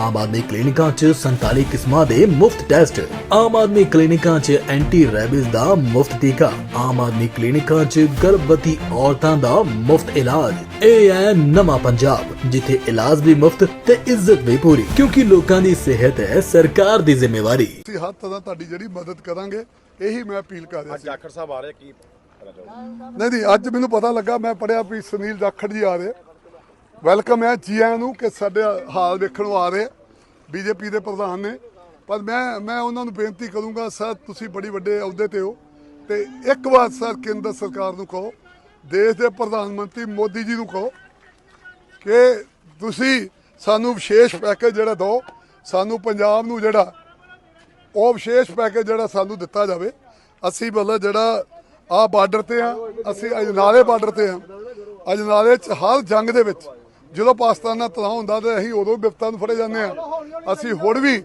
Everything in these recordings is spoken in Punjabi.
ਆਮ ਆਦਮੀ ਕਲੀਨਿਕਾਂ 'ਚ 47 ਕਿਸਮਾਂ ਦੇ ਮੁਫਤ ਟੈਸਟ। ਆਮ ਆਦਮੀ ਕਲੀਨਿਕਾਂ 'ਚ ਐਂਟੀ ਰੈਬਿਸ ਦਾ ਮੁਫਤ ਟੀਕਾ। ਆਮ ਆਦਮੀ ਕਲੀਨਿਕਾਂ 'ਚ ਗਰਭਵਤੀ ਔਰਤਾਂ ਦਾ ਮੁਫਤ ਇਲਾਜ। ਇਹ ਹੈ ਨਵਾਂ ਪੰਜਾਬ ਜਿੱਥੇ ਇਲਾਜ ਵੀ ਮੁਫਤ ਤੇ ਇੱਜ਼ਤ ਵੀ ਪੂਰੀ। ਕਿਉਂਕਿ ਲੋਕਾਂ ਦੀ ਸਿਹਤ ਹੈ ਸਰਕਾਰ ਦੀ ਜ਼ਿੰਮੇਵਾਰੀ। ਅਸੀਂ ਹਰ ਤਰ੍ਹਾਂ ਤੁਹਾਡੀ ਜਿਹੜੀ ਮਦਦ ਕਰਾਂਗੇ ਇਹੀ ਮੈਂ ਅਪੀਲ ਕਰ ਰਿਹਾ ਅੱਜ ਜਾਖੜ ਸਾਹਿਬ ਆ ਰਹੇ ਕੀ ਨਹੀਂ ਨਹੀਂ ਅੱਜ ਮੈਨੂੰ ਪਤਾ ਲੱਗਾ ਮੈਂ ਪੜਿਆ ਵੀ ਸੁਨੀਲ ਜਾਖੜ ਜੀ ਆ ਰਹੇ। ਵੈਲਕਮ ਹੈ ਜੀ ਆਇਆਂ ਨੂੰ ਕਿ ਸਾਡੇ ਹਾਲ ਵੇਖਣ ਨੂੰ ਆ ਰਹੇ। ਬੀਜੇਪੀ ਦੇ ਪ੍ਰਧਾਨ ਨੇ। ਪਰ ਮੈਂ ਮੈਂ ਉਹਨਾਂ ਨੂੰ ਬੇਨਤੀ ਕਰੂੰਗਾ, ਸਰ, ਤੁਸੀਂ ਬੜੀ ਵੱਡੇ ਅਹੁਦੇ ਤੇ ਹੋ। ਤੇ ਇੱਕ ਵਾਰ ਸਰ, ਕੇਂਦਰ ਸਰਕਾਰ ਨੂੰ ਕਹੋ, ਦੇਸ਼ ਦੇ ਪ੍ਰਧਾਨ ਮੰਤਰੀ ਮੋਦੀ ਜੀ ਨੂੰ ਕਹੋ ਕਿ ਤੁਸੀਂ ਸਾਨੂੰ ਵਿਸ਼ੇਸ਼ ਪੈਕੇਜ ਜਿਹੜਾ ਦਿਓ ਸਾਨੂੰ ਪੰਜਾਬ ਨੂੰ ਜਿਹੜਾ, ਉਹ ਵਿਸ਼ੇਸ਼ ਪੈਕੇਜ ਜਿਹੜਾ ਸਾਨੂੰ ਦਿੱਤਾ ਜਾਵੇ। ਅਸੀਂ ਮਤਲਬ ਜਿਹੜਾ ਆ ਬਾਰਡਰ ਤੇ ਆ ਅਸੀਂ ਅਜਨਾਲੇ ਬਾਰਡਰ ਤੇ ਆ ਅਜਨਾਲੇ ਚ ਹਰ ਜੰਗ ਦੇ ਵਿੱਚ ਜਦੋਂ ਪਾਕਿਸਤਾਨ ਨਾਲ ਤਣਾਅ ਹੁੰਦਾ ਤੇ ਅਸੀਂ ਉਦੋਂ ਵਿਪਤਾ ਨੂੰ ਫੜੇ ਜਾਂਦੇ ਆ ਅਸੀਂ ਹੁਣ ਵੀ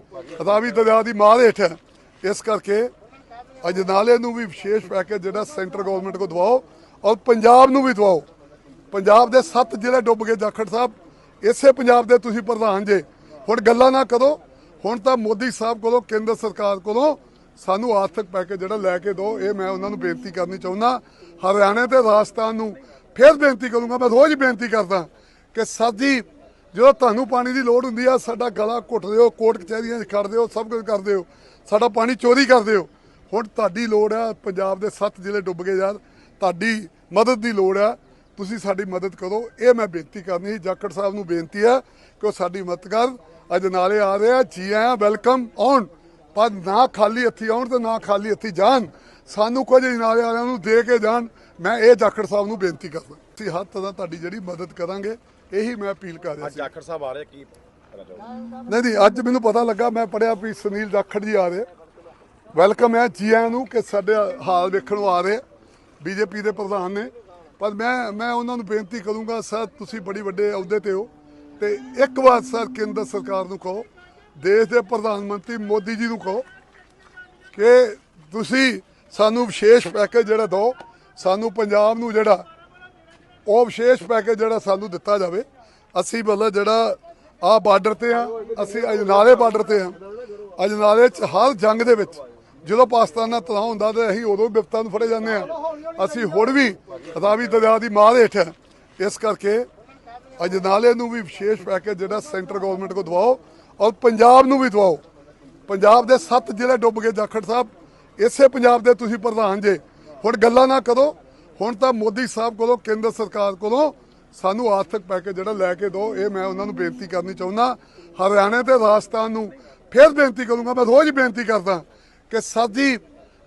ਰਾਵੀ ਦਰਿਆ ਦੀ ਮਾਰ ਹੇਠ ਆ। ਇਸ ਕਰਕੇ ਅਜਨਾਲੇ ਨੂੰ ਵੀ ਵਿਸ਼ੇਸ਼ ਪੈਕੇਜ ਜਿਹੜਾ ਸੈਂਟਰ ਗਵਰਨਮੈਂਟ ਕੋ ਦਵਾਓ ਔਰ ਪੰਜਾਬ ਨੂੰ ਵੀ ਦਵਾਓ। ਪੰਜਾਬ ਦੇ ਸੱਤ ਜ਼ਿਲ੍ਹੇ ਡੁੱਬ ਗਏ, ਜਾਖੜ ਸਾਹਿਬ। ਇਸੇ ਪੰਜਾਬ ਦੇ ਤੁਸੀਂ ਪ੍ਰਧਾਨ ਜੇ। ਹੁਣ ਗੱਲਾਂ ਨਾ ਕਰੋ। ਹੁਣ ਤਾਂ ਮੋਦੀ ਸਾਹਿਬ ਕੋਲੋਂ, ਕੇਂਦਰ ਸਰਕਾਰ ਕੋਲੋਂ ਸਾਨੂੰ ਆਰਥਿਕ ਪੈਕੇਜ ਜਿਹੜਾ ਲੈ ਕੇ ਦਿਓ, ਇਹ ਮੈਂ ਉਹਨਾਂ ਨੂੰ ਬੇਨਤੀ ਕਰਨੀ ਚਾਹੁੰਦਾ। ਹਰਿਆਣੇ ਤੇ ਰਾਜਸਥਾਨ ਨੂੰ ਫਿਰ ਬੇਨਤੀ ਕਰੂੰਗਾ, ਮੈਂ ਰੋਜ਼ ਬੇਨਤੀ ਕਰਦਾ ਕਿ ਸਾਡੀ ਜਦੋਂ ਤੁਹਾਨੂੰ ਪਾਣੀ ਦੀ ਲੋੜ ਹੁੰਦੀ ਆ, ਸਾਡਾ ਗਲਾ ਘੁੱਟਦੇ ਹੋ ਕੋਰਟ ਕਚਹਿਰੀਆਂ 'ਚ ਖੜਦੇ ਹੋ ਸਭ ਕੁਝ ਕਰਦੇ ਹੋ ਸਾਡਾ ਪਾਣੀ ਚੋਰੀ ਕਰਦੇ ਹੋ ਹੁਣ ਤੁਹਾਡੀ ਲੋੜ ਆ, ਪੰਜਾਬ ਦੇ ਸੱਤ ਜ਼ਿਲ੍ਹੇ ਡੁੱਬ ਗਏ ਯਾਰ ਤੁਹਾਡੀ ਮਦਦ ਦੀ ਲੋੜ ਆ। ਤੁਸੀਂ ਸਾਡੀ ਮਦਦ ਕਰੋ। ਇਹ ਮੈਂ ਬੇਨਤੀ ਕਰਨੀ ਸੀ। ਜਾਖੜ ਸਾਹਿਬ ਨੂੰ ਬੇਨਤੀ ਹੈ ਕਿ ਉਹ ਸਾਡੀ ਮਦਦ ਕਰਨ ਅੱਜ ਨਾਲੇ ਆ ਰਹੇ ਆ ਜੀ ਆਇਆਂ, ਵੈਲਕਮ, ਆਉਣ। ਪਰ ਨਾ ਖਾਲੀ ਹੱਥੀ ਆਉਣ ਤੇ ਨਾ ਖਾਲੀ ਹੱਥੀ ਜਾਣ। ਸਾਨੂੰ ਕੁਝ ਨਾਲੇ ਵਾਲਿਆਂ ਨੂੰ ਦੇ ਕੇ ਜਾਣ। ਮੈਂ ਇਹ ਜਾਖੜ ਸਾਹਿਬ ਨੂੰ ਬੇਨਤੀ ਕਰਦਾ। ਅਸੀਂ ਹਰ ਤਰ੍ਹਾਂ ਤੁਹਾਡੀ ਜਿਹੜੀ ਮਦਦ ਕਰਾਂਗੇ ਇਹੀ ਮੈਂ ਅਪੀਲ ਕਰ ਰਿਹਾ ਅੱਜ ਸੀ। ਜਾਖੜ ਸਾਹਿਬ ਆ ਰਹੇ ਕੀ ਕਹਿਣਾ ਚਾਹੋਗੇ ਨਹੀਂ ਨਹੀਂ ਅੱਜ ਮੈਨੂੰ ਪਤਾ ਲੱਗਾ ਮੈਂ ਪੜਿਆ ਵੀ ਸੁਨੀਲ ਜਾਖੜ ਜੀ ਆ ਰਹੇ ਵੈਲਕਮ ਹੈ ਜੀ ਆਇਆਂ ਨੂੰ ਕਿ ਸਾਡੇ ਹਾਲ ਵੇਖਣ ਨੂੰ ਆ ਰਹੇ ਬੀਜੇਪੀ ਦੇ ਪ੍ਰਧਾਨ ਨੇ। ਪਰ ਮੈਂ ਮੈਂ ਉਹਨਾਂ ਨੂੰ ਬੇਨਤੀ ਕਰੂੰਗਾ ਸਰ ਤੁਸੀਂ ਬੜੀ ਵੱਡੇ ਅਹੁਦੇ ਤੇ ਹੋ। ਤੇ ਇੱਕ ਵਾਰ ਸਰ ਕੇਂਦਰ ਸਰਕਾਰ ਨੂੰ ਕਹੋ ਦੇਸ਼ ਦੇ ਪ੍ਰਧਾਨ ਮੰਤਰੀ ਮੋਦੀ ਜੀ ਨੂੰ ਕਹੋ ਕਿ ਤੁਸੀਂ ਸਾਨੂੰ ਵਿਸ਼ੇਸ਼ ਪੈਕੇਜ ਜਿਹੜਾ ਦਿਓ ਸਾਨੂੰ ਪੰਜਾਬ ਨੂੰ ਜਿਹੜਾ ਉਹ ਵਿਸ਼ੇਸ਼ ਪੈਕੇਜ ਜਿਹੜਾ ਸਾਨੂੰ ਦਿੱਤਾ ਜਾਵੇ, ਅਸੀਂ ਮਤਲਬ ਜਿਹੜਾ ਆ ਬਾਰਡਰ ਤੇ ਆ, ਅਸੀਂ ਅਜਨਾਲੇ ਬਾਰਡਰ ਤੇ ਆ। ਅਜਨਾਲੇ ਚ ਹਰ ਜੰਗ ਦੇ ਵਿੱਚ ਜਦੋਂ ਪਾਕਿਸਤਾਨ ਨਾਲ ਤਣਾਅ ਹੁੰਦਾ ਤੇ ਅਸੀਂ ਉਦੋਂ ਵਿਪਤਾ ਨੂੰ ਫੜੇ ਜਾਂਦੇ ਆ। ਅਸੀਂ ਹੁਣ ਵੀ ਰਾਵੀ ਦਰਿਆ ਦੀ ਮਾਰ ਹੇਠ ਆ। ਇਸ ਕਰਕੇ ਅਜਨਾਲੇ ਨੂੰ ਵੀ ਵਿਸ਼ੇਸ਼ ਪੈਕੇਜ ਜਿਹੜਾ ਸੈਂਟਰ ਗਵਰਨਮੈਂਟ ਕੋ ਦਵਾਓ ਔਰ ਪੰਜਾਬ ਨੂੰ ਵੀ ਦਵਾਓ। ਪੰਜਾਬ ਦੇ ਸੱਤ ਜ਼ਿਲ੍ਹੇ ਡੁੱਬ ਗਏ, ਜਾਖੜ ਸਾਹਿਬ। ਇਸੇ ਪੰਜਾਬ ਦੇ ਤੁਸੀਂ ਪ੍ਰਧਾਨ ਜੇ। ਹੁਣ ਗੱਲਾਂ ਨਾ ਕਰੋ। ਹੁਣ ਤਾਂ ਮੋਦੀ ਸਾਹਿਬ ਕੋਲੋਂ, ਕੇਂਦਰ ਸਰਕਾਰ ਕੋਲੋਂ ਸਾਨੂੰ ਆਰਥਿਕ ਪੈਕੇਜ ਜਿਹੜਾ ਲੈ ਕੇ ਦਿਓ, ਇਹ ਮੈਂ ਉਹਨਾਂ ਨੂੰ ਬੇਨਤੀ ਕਰਨੀ ਚਾਹੁੰਦਾ। ਹਰਿਆਣੇ ਤੇ ਰਾਜਸਥਾਨ ਨੂੰ ਫਿਰ ਬੇਨਤੀ ਕਰੂੰਗਾ, ਮੈਂ ਰੋਜ਼ ਬੇਨਤੀ ਕਰਦਾ ਕਿ ਸਾਡੀ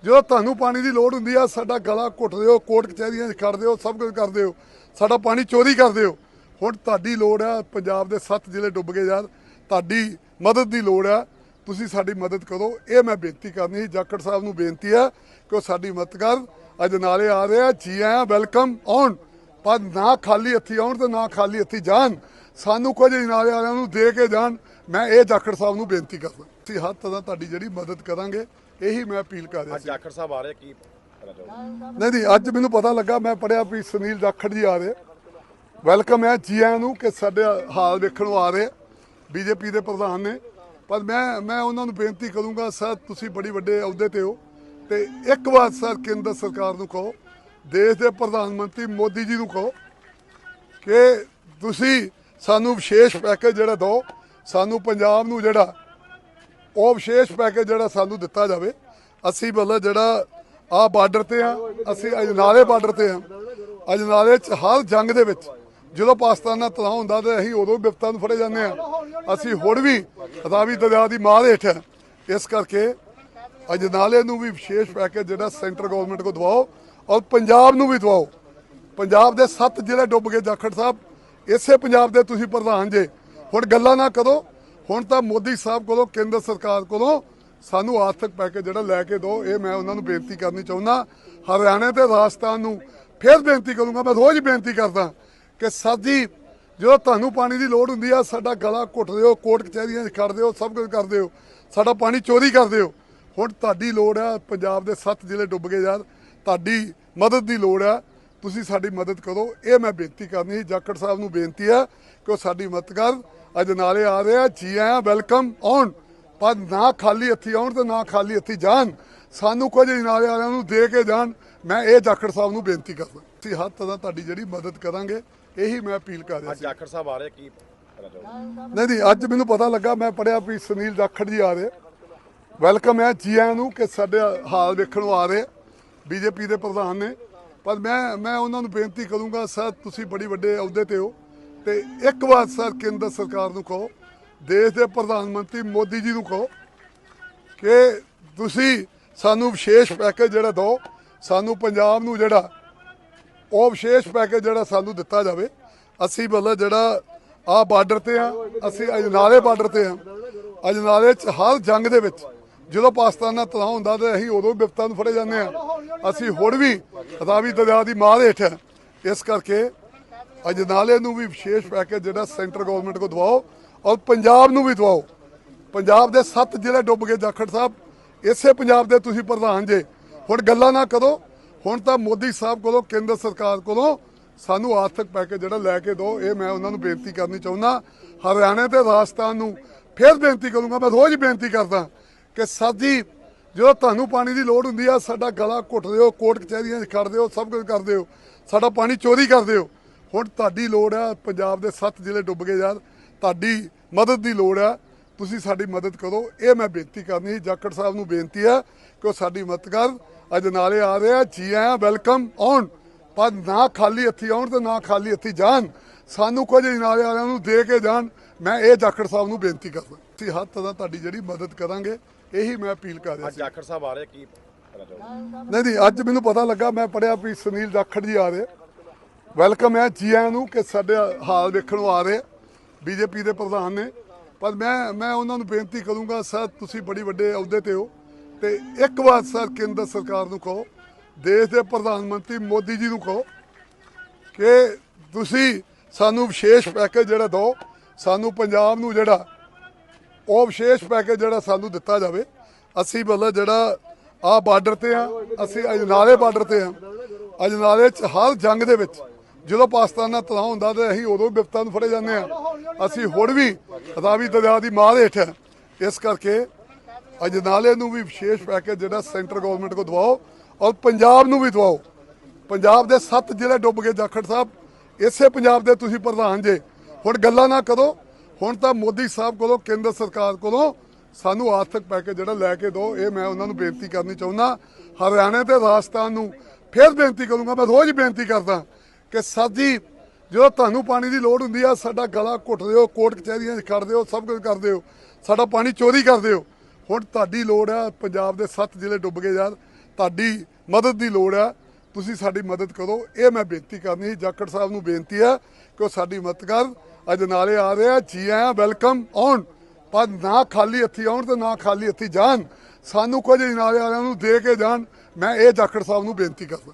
ਜਦੋਂ ਤੁਹਾਨੂੰ ਪਾਣੀ ਦੀ ਲੋੜ ਹੁੰਦੀ ਆ, ਸਾਡਾ ਗਲਾ ਘੁੱਟਦੇ ਹੋ ਕੋਰਟ ਕਚਹਿਰੀਆਂ 'ਚ ਖੜਦੇ ਹੋ ਸਭ ਕੁਝ ਕਰਦੇ ਹੋ ਸਾਡਾ ਪਾਣੀ ਚੋਰੀ ਕਰਦੇ ਹੋ ਹੁਣ ਤੁਹਾਡੀ ਲੋੜ ਆ, ਪੰਜਾਬ ਦੇ ਸੱਤ ਜ਼ਿਲ੍ਹੇ ਡੁੱਬ ਗਏ ਯਾਰ, ਤੁਹਾਡੀ ਮਦਦ ਦੀ ਲੋੜ ਆ, ਤੁਸੀਂ ਸਾਡੀ ਮਦਦ ਕਰੋ, ਇਹ ਮੈਂ ਬੇਨਤੀ ਕਰਨੀ ਸੀ ਜਾਖੜ ਸਾਹਿਬ ਨੂੰ ਬੇਨਤੀ ਹੈ ਕਿ ਉਹ ਸਾਡੀ ਮਦਦ ਕਰਨ ਅੱਜ ਨਾਲੇ ਆ ਰਹੇ ਆ ਜੀ ਆਇਆਂ ਵੈਲਕਮ ਆਉਣ ਪਰ ਨਾ ਖਾਲੀ ਹੱਥੀ ਆਉਣ ਤੇ ਨਾ ਖਾਲੀ ਹੱਥੀ ਜਾਣ। ਸਾਨੂੰ ਕੁਝ ਨਾਲੇ ਵਾਲਿਆਂ ਨੂੰ ਦੇ ਕੇ ਜਾਣ। ਮੈਂ ਇਹ ਜਾਖੜ ਸਾਹਿਬ ਨੂੰ ਬੇਨਤੀ ਕਰਦਾ। ਅਸੀਂ ਹਰ ਤਰ੍ਹਾਂ ਤੁਹਾਡੀ ਜਿਹੜੀ ਮਦਦ ਕਰਾਂਗੇ ਇਹੀ ਮੈਂ ਅਪੀਲ ਕਰ ਰਿਹਾ ਅੱਜ ਸੀ। ਜਾਖੜ ਸਾਹਿਬ ਆ ਰਹੇ ਕੀ ਕਹਿਣਾ ਚਾਹੋਗੇ ਨਹੀਂ ਨਹੀਂ ਅੱਜ ਮੈਨੂੰ ਪਤਾ ਲੱਗਾ ਮੈਂ ਪੜਿਆ ਵੀ ਸੁਨੀਲ ਜਾਖੜ ਜੀ ਆ ਰਹੇ। ਵੈਲਕਮ ਹੈ ਜੀ ਆਇਆਂ ਨੂੰ ਕਿ ਸਾਡੇ ਹਾਲ ਵੇਖਣ ਨੂੰ ਆ ਰਹੇ। ਬੀਜੇਪੀ ਦੇ ਪ੍ਰਧਾਨ ਨੇ। ਪਰ ਮੈਂ ਮੈਂ ਉਹਨਾਂ ਨੂੰ ਬੇਨਤੀ ਕਰੂੰਗਾ ਸਰ ਤੁਸੀਂ ਬੜੀ ਵੱਡੇ ਅਹੁਦੇ ਤੇ ਹੋ। ਤੇ ਇੱਕ ਵਾਰ ਸਰ ਕੇਂਦਰ ਸਰਕਾਰ ਨੂੰ ਕਹੋ, ਦੇਸ਼ ਦੇ ਪ੍ਰਧਾਨ ਮੰਤਰੀ ਮੋਦੀ ਜੀ ਨੂੰ ਕਹੋ ਕਿ ਤੁਸੀਂ ਸਾਨੂੰ ਵਿਸ਼ੇਸ਼ ਪੈਕੇਜ ਜਿਹੜਾ ਦਿਓ ਸਾਨੂੰ ਪੰਜਾਬ ਨੂੰ ਜਿਹੜਾ, ਉਹ ਵਿਸ਼ੇਸ਼ ਪੈਕੇਜ ਜਿਹੜਾ ਸਾਨੂੰ ਦਿੱਤਾ ਜਾਵੇ। ਅਸੀਂ ਮਤਲਬ ਜਿਹੜਾ ਆ ਬਾਰਡਰ ਤੇ ਆ ਅਸੀਂ ਅਜਨਾਲੇ ਬਾਰਡਰ ਤੇ ਆ ਅਜਨਾਲੇ ਚ ਹਰ ਜੰਗ ਦੇ ਵਿੱਚ ਜਦੋਂ ਪਾਕਿਸਤਾਨ ਨਾਲ ਤਣਾਅ ਹੁੰਦਾ ਤੇ ਅਸੀਂ ਉਦੋਂ ਵਿਪਤਾ ਨੂੰ ਫੜੇ ਜਾਂਦੇ ਆ ਅਸੀਂ ਹੁਣ ਵੀ ਰਾਵੀ ਦਰਿਆ ਦੀ ਮਾਰ ਹੇਠ ਆ। ਇਸ ਕਰਕੇ ਅਜਨਾਲੇ ਨੂੰ ਵੀ ਵਿਸ਼ੇਸ਼ ਪੈਕੇਜ ਜਿਹੜਾ ਸੈਂਟਰ ਗਵਰਨਮੈਂਟ ਕੋ ਦਵਾਓ ਔਰ ਪੰਜਾਬ ਨੂੰ ਵੀ ਦਵਾਓ। ਪੰਜਾਬ ਦੇ ਸੱਤ ਜ਼ਿਲ੍ਹੇ ਡੁੱਬ ਗਏ, ਜਾਖੜ ਸਾਹਿਬ। ਇਸੇ ਪੰਜਾਬ ਦੇ ਤੁਸੀਂ ਪ੍ਰਧਾਨ ਜੇ। ਹੁਣ ਗੱਲਾਂ ਨਾ ਕਰੋ। ਹੁਣ ਤਾਂ ਮੋਦੀ ਸਾਹਿਬ ਕੋਲੋਂ, ਕੇਂਦਰ ਸਰਕਾਰ ਕੋਲੋਂ ਸਾਨੂੰ ਆਰਥਿਕ ਪੈਕੇਜ ਜਿਹੜਾ ਲੈ ਕੇ ਦਿਓ, ਇਹ ਮੈਂ ਉਹਨਾਂ ਨੂੰ ਬੇਨਤੀ ਕਰਨੀ ਚਾਹੁੰਦਾ। ਹਰਿਆਣੇ ਤੇ ਰਾਜਸਥਾਨ ਨੂੰ ਫਿਰ ਬੇਨਤੀ ਕਰੂੰਗਾ, ਮੈਂ ਰੋਜ਼ ਬੇਨਤੀ ਕਰਦਾ ਕਿ ਸਰ ਜੀ, ਜਦੋਂ ਤੁਹਾਨੂੰ ਪਾਣੀ ਦੀ ਲੋੜ ਹੁੰਦੀ ਆ, ਸਾਡਾ ਗਲਾ ਘੁੱਟਦੇ ਹੋ ਕੋਰਟ ਕਚਹਿਰੀਆਂ 'ਚ ਖੜਦੇ ਹੋ ਸਭ ਕੁਝ ਕਰਦੇ ਹੋ ਸਾਡਾ ਪਾਣੀ ਚੋਰੀ ਕਰਦੇ ਹੋ ਹੁਣ ਤੁਹਾਡੀ ਲੋੜ ਆ ਪੰਜਾਬ ਦੇ 7 ਜ਼ਿਲ੍ਹੇ ਡੁੱਬ ਗਏ ਯਾਰ ਤੁਹਾਡੀ ਮਦਦ ਦੀ ਲੋੜ ਆ। ਤੁਸੀਂ ਸਾਡੀ ਮਦਦ ਕਰੋ। ਇਹ ਮੈਂ ਬੇਨਤੀ ਕਰਨੀ ਸੀ। ਜਾਖੜ ਸਾਹਿਬ ਨੂੰ ਬੇਨਤੀ ਆ ਕਿ ਉਹ ਸਾਡੀ ਮਦਦ ਕਰ ਅੱਜ ਨਾਲੇ ਆ ਰਹੇ ਆ। ਜੀ ਆਇਆਂ ਵੈਲਕਮ ਆਉਣ ਪਰ ਨਾ ਖਾਲੀ ਹੱਥੀ ਆਉਣ ਤੇ ਨਾ ਖਾਲੀ ਹੱਥੀ ਜਾਣ। ਸਾਨੂੰ ਕੁਝ ਨਾਲੇ ਵਾਲਿਆਂ ਨੂੰ ਦੇ ਕੇ ਜਾਣ। ਮੈਂ ਇਹ ਜਾਖੜ ਸਾਹਿਬ ਨੂੰ ਬੇਨਤੀ ਕਰਦਾ। ਅਸੀਂ ਹੱਥ ਤੱਕ ਤੁਹਾਡੀ ਜਿਹੜੀ ਮਦਦ ਕਰਾਂਗੇ ਇਹੀ ਮੈਂ ਅਪੀਲ ਕਰ ਰਿਹਾ ਸੀ। ਜਾਖੜ ਸਾਹਿਬ ਆ ਰਹੇ ਕੀ ਨਹੀਂ ਨਹੀਂ ਅੱਜ ਮੈਨੂੰ ਪਤਾ ਲੱਗਾ ਮੈਂ ਪੜਿਆ ਵੀ ਸੁਨੀਲ ਜਾਖੜ ਜੀ ਆ ਰਹੇ ਵੈਲਕਮ ਹੈ ਜੀ ਆਇਆਂ ਨੂੰ ਕਿ ਸਾਡੇ ਹਾਲ ਦੇਖਣ ਨੂੰ ਆ ਰਹੇ ਬੀਜੇਪੀ ਦੇ ਪ੍ਰਧਾਨ ਨੇ। ਪਰ ਮੈਂ ਮੈਂ ਉਹਨਾਂ ਨੂੰ ਬੇਨਤੀ ਕਰੂੰਗਾ, ਸਰ, ਤੁਸੀਂ ਬੜੀ ਵੱਡੇ ਅਹੁਦੇ ਤੇ ਹੋ। ਤੇ ਇੱਕ ਵਾਰ ਸਰ, ਕੇਂਦਰ ਸਰਕਾਰ ਨੂੰ ਕਹੋ, ਦੇਸ਼ ਦੇ ਪ੍ਰਧਾਨ ਮੰਤਰੀ ਮੋਦੀ ਜੀ ਨੂੰ ਕਹੋ ਕਿ ਤੁਸੀਂ ਸਾਨੂੰ ਵਿਸ਼ੇਸ਼ ਪੈਕੇਜ ਜਿਹੜਾ ਦਿਓ, ਸਾਨੂੰ ਪੰਜਾਬ ਨੂੰ ਜਿਹੜਾ, ਉਹ ਵਿਸ਼ੇਸ਼ ਪੈਕੇਜ ਜਿਹੜਾ ਸਾਨੂੰ ਦਿੱਤਾ ਜਾਵੇ। ਅਸੀਂ ਮਤਲਬ ਜਿਹੜਾ ਆ ਬਾਰਡਰ ਤੇ ਆ, ਅਸੀਂ ਅਜਨਾਲੇ ਬਾਰਡਰ ਤੇ ਆ। ਅਜਨਾਲੇ ਚ ਹਰ ਜੰਗ ਦੇ ਵਿੱਚ ਜਦੋਂ ਪਾਕਿਸਤਾਨ ਨਾਲ ਤਣਾਅ ਹੁੰਦਾ ਤੇ ਅਸੀਂ ਉਦੋਂ ਬਿਪਤਾ ਨੂੰ ਫੜੇ ਜਾਂਦੇ ਆ ਅਸੀਂ ਹੁਣ ਵੀ ਰਾਵੀ ਦਰਿਆ ਦੀ ਮਾਰ ਹੇਠ ਇਸ ਕਰਕੇ ਅਜਨਾਲੇ ਨੂੰ ਵੀ ਵਿਸ਼ੇਸ਼ ਪੈਕੇਜ ਜਿਹੜਾ ਸੈਂਟਰ ਗਵਰਨਮੈਂਟ ਕੋ ਦਵਾਓ ਔਰ ਪੰਜਾਬ ਨੂੰ ਵੀ ਦਵਾਓ। ਪੰਜਾਬ ਦੇ 7 ਜ਼ਿਲ੍ਹੇ ਡੁੱਬ ਗਏ, ਜਾਖੜ ਸਾਹਿਬ। ਇਸੇ ਪੰਜਾਬ ਦੇ ਤੁਸੀਂ ਪ੍ਰਧਾਨ ਜੇ। ਹੁਣ ਗੱਲਾਂ ਨਾ ਕਰੋ। ਹੁਣ ਤਾਂ ਮੋਦੀ ਸਾਹਿਬ ਕੋਲੋਂ, ਕੇਂਦਰ ਸਰਕਾਰ ਕੋਲੋਂ ਸਾਨੂੰ ਆਰਥਿਕ ਪੈਕੇਜ ਜਿਹੜਾ ਲੈ ਕੇ ਦਿਓ। ਇਹ ਮੈਂ ਉਹਨਾਂ ਨੂੰ ਬੇਨਤੀ ਕਰਨੀ ਚਾਹੁੰਦਾ। ਹਰਿਆਣੇ ਤੇ ਰਾਜਸਥਾਨ ਨੂੰ ਫਿਰ ਬੇਨਤੀ ਕਰੂੰਗਾ। ਮੈਂ ਰੋਜ਼ ਬੇਨਤੀ ਕਰਦਾ। ਕਿ ਸਾਡੀ ਜਦੋਂ ਤੁਹਾਨੂੰ ਪਾਣੀ ਦੀ ਲੋੜ ਹੁੰਦੀ ਆ, ਸਾਡਾ ਗਲਾ ਘੁੱਟਦੇ ਹੋ ਕੋਰਟ ਕਚਹਿਰੀਆਂ 'ਚ ਖੜਦੇ ਹੋ ਸਭ ਕੁਝ ਕਰਦੇ ਹੋ ਸਾਡਾ ਪਾਣੀ ਚੋਰੀ ਕਰਦੇ ਹੋ ਹੁਣ ਤੁਹਾਡੀ ਲੋੜ ਆ, ਪੰਜਾਬ ਦੇ 7 ਜ਼ਿਲ੍ਹੇ ਡੁੱਬ ਗਏ ਯਾਰ ਤੁਹਾਡੀ ਮਦਦ ਦੀ ਲੋੜ ਆ। ਤੁਸੀਂ ਸਾਡੀ ਮਦਦ ਕਰੋ। ਇਹ ਮੈਂ ਬੇਨਤੀ ਕਰਨੀ ਸੀ, ਜਾਖੜ ਸਾਹਿਬ ਨੂੰ ਬੇਨਤੀ ਆ ਕਿ ਉਹ ਸਾਡੀ ਮਦਦ ਕਰ। ਅੱਜ ਨਾਲੇ ਆ ਰਹੇ ਆ, ਜੀ ਆਇਆਂ, ਵੈਲਕਮ, ਆਉਣ। ਪਰ ਨਾ ਖਾਲੀ ਹੱਥੀ ਆਉਣ ਤੇ ਨਾ ਖਾਲੀ ਹੱਥੀ ਜਾਣ। ਸਾਨੂੰ ਕੁਝ ਨਾਲੇ ਵਾਲਿਆਂ ਨੂੰ ਦੇ ਕੇ ਜਾਣ। ਮੈਂ ਇਹ ਜਾਖੜ ਸਾਹਿਬ ਨੂੰ ਬੇਨਤੀ ਕਰਦਾ। ਅਸੀਂ ਹੱਥ ਤੱਕ ਤੁਹਾਡੀ ਜਿਹੜੀ ਮਦਦ ਕਰਾਂਗੇ ਇਹੀ ਮੈਂ ਅਪੀਲ ਕਰ ਰਿਹਾ ਅੱਜ ਸੀ। ਜਾਖੜ ਸਾਹਿਬ ਆ ਰਹੇ ਕੀ ਕਹਿਣਾ ਚਾਹੋਗੇ? ਨਹੀਂ ਨਹੀਂ ਅੱਜ ਮੈਨੂੰ ਪਤਾ ਲੱਗਾ ਮੈਂ ਪੜਿਆ ਵੀ ਸੁਨੀਲ ਜਾਖੜ ਜੀ ਆ ਰਹੇ ਵੈਲਕਮ ਹੈ ਜੀ ਆਇਆਂ ਨੂੰ ਕਿ ਸਾਡੇ ਹਾਲ ਵੇਖਣ ਨੂੰ ਆ ਰਹੇ ਬੀਜੇਪੀ ਦੇ ਪ੍ਰਧਾਨ ਨੇ। ਪਰ ਮੈਂ ਮੈਂ ਉਹਨਾਂ ਨੂੰ ਬੇਨਤੀ ਕਰੂੰਗਾ ਸਰ ਤੁਸੀਂ ਬੜੀ ਵੱਡੇ ਅਹੁਦੇ ਤੇ ਹੋ। ਤੇ ਇੱਕ ਵਾਰ ਸਰ ਕੇਂਦਰ ਸਰਕਾਰ ਨੂੰ ਕਹੋ ਦੇਸ਼ ਦੇ ਪ੍ਰਧਾਨ ਮੰਤਰੀ ਮੋਦੀ ਜੀ ਨੂੰ ਕਹੋ ਕਿ ਤੁਸੀਂ ਸਾਨੂੰ ਵਿਸ਼ੇਸ਼ ਪੈਕੇਜ ਜਿਹੜਾ ਦਿਓ ਸਾਨੂੰ ਪੰਜਾਬ ਨੂੰ ਜਿਹੜਾ ਉਹ ਵਿਸ਼ੇਸ਼ ਪੈਕੇਜ ਜਿਹੜਾ ਸਾਨੂੰ ਦਿੱਤਾ ਜਾਵੇ, ਅਸੀਂ ਮਤਲਬ ਜਿਹੜਾ ਆ ਬਾਰਡਰ ਤੇ ਆ ਅਸੀਂ ਅਜਨਾਲੇ ਬਾਰਡਰ ਤੇ ਆ ਅਜਨਾਲੇ ਚ ਹਰ ਜੰਗ ਦੇ ਵਿੱਚ ਜਦੋਂ ਪਾਕਿਸਤਾਨ ਨਾਲ ਤਣਾਅ ਹੁੰਦਾ ਤੇ ਅਸੀਂ ਉਦੋਂ ਬਿਪਤਾ ਨੂੰ ਫੜੇ ਜਾਂਦੇ ਆ ਅਸੀਂ ਹੁਣ ਵੀ ਰਾਵੀ ਦਰਿਆ ਦੀ ਮਾਰ ਹੇਠ ਆ। ਇਸ ਕਰਕੇ ਅਜਨਾਲੇ ਨੂੰ ਵੀ ਵਿਸ਼ੇਸ਼ ਪੈਕੇਜ ਜਿਹੜਾ ਸੈਂਟਰ ਗਵਰਨਮੈਂਟ ਕੋ ਦਵਾਓ ਔਰ ਪੰਜਾਬ ਨੂੰ ਵੀ ਦਵਾਓ। ਪੰਜਾਬ ਦੇ ਸੱਤ ਜ਼ਿਲ੍ਹੇ ਡੁੱਬ ਗਏ, ਜਾਖੜ ਸਾਹਿਬ। ਇਸੇ ਪੰਜਾਬ ਦੇ ਤੁਸੀਂ ਪ੍ਰਧਾਨ ਜੇ। ਹੁਣ ਗੱਲਾਂ ਨਾ ਕਰੋ। ਹੁਣ ਤਾਂ ਮੋਦੀ ਸਾਹਿਬ ਕੋਲੋਂ, ਕੇਂਦਰ ਸਰਕਾਰ ਕੋਲੋਂ ਸਾਨੂੰ ਆਰਥਿਕ ਪੈਕੇਜ ਜਿਹੜਾ ਲੈ ਕੇ ਦਿਓ, ਇਹ ਮੈਂ ਉਹਨਾਂ ਨੂੰ ਬੇਨਤੀ ਕਰਨੀ ਚਾਹੁੰਦਾ। ਹਰਿਆਣੇ ਤੇ ਰਾਜਸਥਾਨ ਨੂੰ ਫਿਰ ਬੇਨਤੀ ਕਰੂੰਗਾ, ਮੈਂ ਰੋਜ਼ ਬੇਨਤੀ ਕਰਦਾ ਕਿ ਸਰ ਜੀ, ਜਦੋਂ ਤੁਹਾਨੂੰ ਪਾਣੀ ਦੀ ਲੋੜ ਹੁੰਦੀ ਆ, ਸਾਡਾ ਗਲਾ ਘੁੱਟਦੇ ਹੋ ਕੋਰਟ ਕਚਹਿਰੀਆਂ 'ਚ ਖੜਦੇ ਹੋ ਸਭ ਕੁਝ ਕਰਦੇ ਹੋ ਸਾਡਾ ਪਾਣੀ ਚੋਰੀ ਕਰਦੇ ਹੋ ਹੁਣ ਤੁਹਾਡੀ ਲੋੜ ਆ, ਪੰਜਾਬ ਦੇ 7 ਜ਼ਿਲ੍ਹੇ ਡੁੱਬ ਗਏ ਯਾਰ, ਤੁਹਾਡੀ ਮਦਦ ਦੀ ਲੋੜ ਆ, ਤੁਸੀਂ ਸਾਡੀ ਮਦਦ ਕਰੋ, ਇਹ ਮੈਂ ਬੇਨਤੀ ਕਰਨੀ ਸੀ ਜਾਖੜ ਸਾਹਿਬ ਨੂੰ ਬੇਨਤੀ ਆ ਕਿ ਉਹ ਸਾਡੀ ਮਦਦ ਕਰਨ ਅੱਜ ਨਾਲੇ ਆ ਰਹੇ ਆ, ਜੀ ਆਇਆਂ ਵੈਲਕਮ ਆਉਣ ਪਰ ਨਾ ਖਾਲੀ ਹੱਥੀ ਆਉਣ ਤੇ ਨਾ ਖਾਲੀ ਹੱਥੀ ਜਾਣ। ਸਾਨੂੰ ਕੁਝ ਨਾਲੇ ਵਾਲਿਆਂ ਨੂੰ ਦੇ ਕੇ ਜਾਣ। ਮੈਂ ਇਹ ਜਾਖੜ ਸਾਹਿਬ ਨੂੰ ਬੇਨਤੀ ਕਰਦਾ।